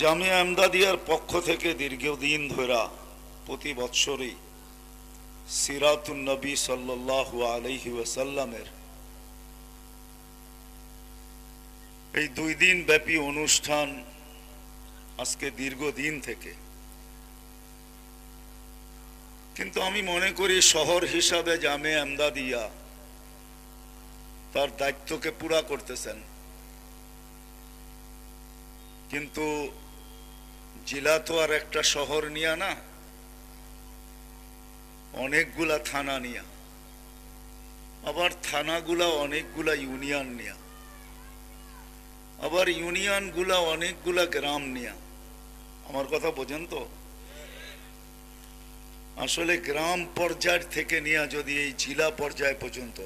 জামিয়া আমদাদিয়ার পক্ষ থেকে দীর্ঘদিন ধরা প্রতি বৎসরই সিরাতুন নবী সাল্লাল্লাহু আলাইহি ওয়াসাল্লামের এই দুই দিন ব্যাপী অনুষ্ঠান আজকে দীর্ঘদিন থেকে। কিন্তু আমি মনে করি শহর হিসাবে জামে আমদাদিয়া তার দায়িত্বকে পুরা করতেছেন। কিন্তু জেলা তো আর একটা শহর নিয়া না, অনেকগুলা থানা নিয়া। আবার থানাগুলা অনেকগুলা ইউনিয়ন নিয়া। আবার ইউনিয়নগুলা অনেকগুলা গ্রাম নিয়া। আমার কথা বোঝেন তো? আসলে গ্রাম পর্যায় থেকে নিয়ে যদি এই জেলা পর্যায় পর্যন্ত।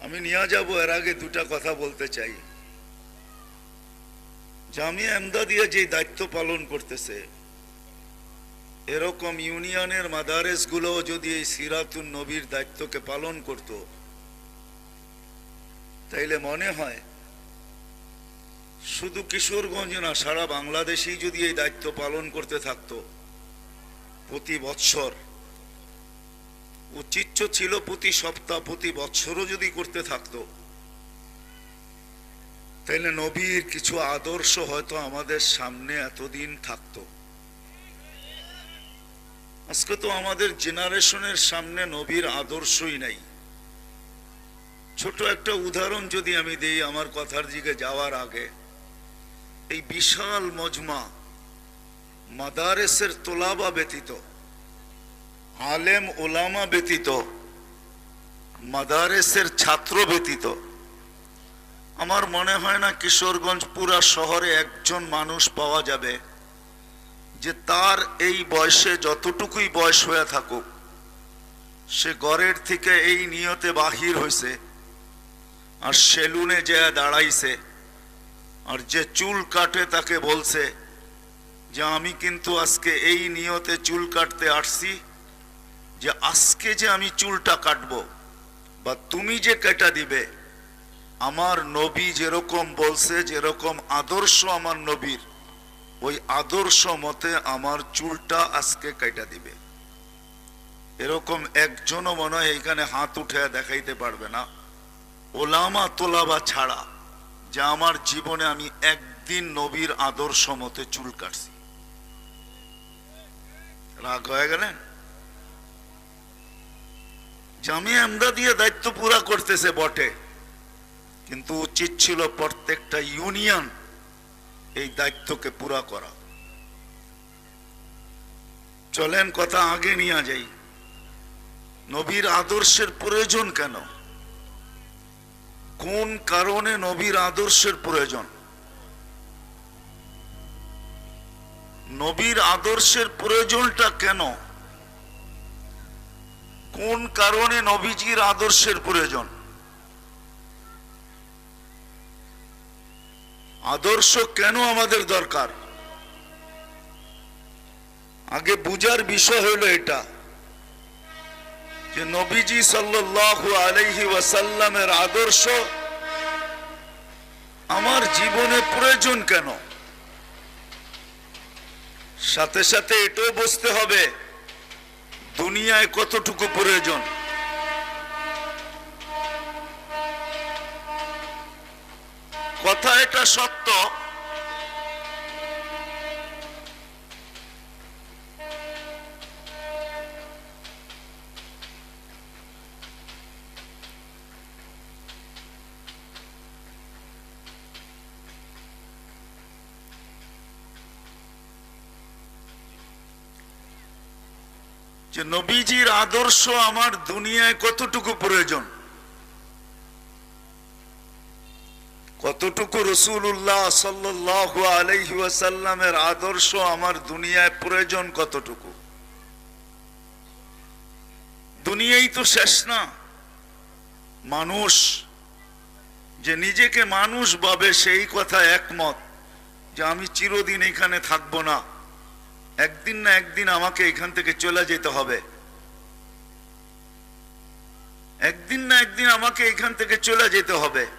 আমি নিয়ে যাব, এর আগে দুটা কথা বলতে চাই। জামিয়া এমদাদিয়া যে দায়িত্ব পালন করতেছে, এরকম ইউনিয়নের মাদারেসগুলো যদি এই সিরাতুন নবীর দায়িত্বকে পালন করত, তাইলে মনে হয় শুধু কিশোরগঞ্জ না, সারা বাংলাদেশেই যদি এই দায়িত্ব পালন করতে থাকতো, প্রতি বৎসর উচিত ছিল প্রতি সপ্তাহ প্রতি বৎসরও যদি করতে থাকতো তাহলে নবীর কিছু আদর্শ হয়তো আমাদের সামনে এতদিন থাকতো। আজকে তো আমাদের জেনারেশনের সামনে নবীর আদর্শই নাই। ছোট একটা উদাহরণ যদি আমি দেই আমার কথার দিকে যাওয়ার আগে, এই বিশাল মজমা মাদারেসের তোলাবা ব্যতীত, আলেম ওলামা ব্যতীত, মাদারেসের ছাত্র ব্যতীত আমার মনে হয় না কিশোরগঞ্জ পুরা শহরে একজন মানুষ পাওয়া যাবে যে তার এই বয়সে যতটুকুই বয়স হয়ে থাকুক, সে গড়ের থেকে এই নিয়তে বাহির হয়েছে আর সেলুনে যে দাঁড়াইছে, আর যে চুল কাটে তাকে বলছে যে আমি কিন্তু আজকে এই নিয়তে চুল কাটতে আসছি, যে আজকে যে আমি চুলটা কাটবো, বা তুমি যে কেটা দিবে আমার নবী যেরকম বলছে, যেরকম আদর্শ আমার নবীর, ওই আদর্শ মতে আমার চুলটা আজকে কেটা দিবে। এরকম একজনও মনে হয় এইখানে হাত উঠে দেখাইতে পারবে না। ওলামা তোলাবা ছাড়া যে আমার জীবনে আমি একদিন নবীর আদর্শ মতে চুল কাটছি। রাগ হয়ে গেলেন? জামিয়া আমদাদিয়া দায়িত্ব পুরা করতেছে বটে। কিন্তু উচিত ছিল প্রত্যেকটা ইউনিয়ন এই দায়িত্বকে পুরা করা। চলেন কথা আগে নিয়ে যাই। নবীর আদর্শের প্রয়োজন কেন? কোন কারণে নবীর আদর্শের প্রয়োজন? নবীর আদর্শের প্রয়োজনটা কেন? কোন কারণে নবীজির আদর্শের প্রয়োজন? আদর্শ কেন আমাদের দরকার? আগে বুঝার বিষয় হলো এটা, যে নবীজি সাল্লাল্লাহু আলাইহি ওয়াসাল্লামের আদর্শ আমার জীবনে প্রয়োজন কেন? সাথে সাথে এটাও বুঝতে হবে, দুনিয়ায় কতটুকু প্রয়োজন? কথা এটা সত্য? যে নবীজির আদর্শ আমার দুনিয়ায় কতটুকু প্রয়োজন? কতটুকু রসুল্লাহ সাল্লাহ আলহি আদর্শ আমার দুনিয়ায় প্রয়োজন কতটুকু? দুনিয়াই তো শেষ না। মানুষ, যে নিজেকে মানুষ ভাবে সেই কথা একমত যে আমি চিরদিন এখানে থাকব না। একদিন না একদিন আমাকে এখান থেকে চলে যেতে হবে। একদিন না একদিন আমাকে এখান থেকে চলে যেতে হবে।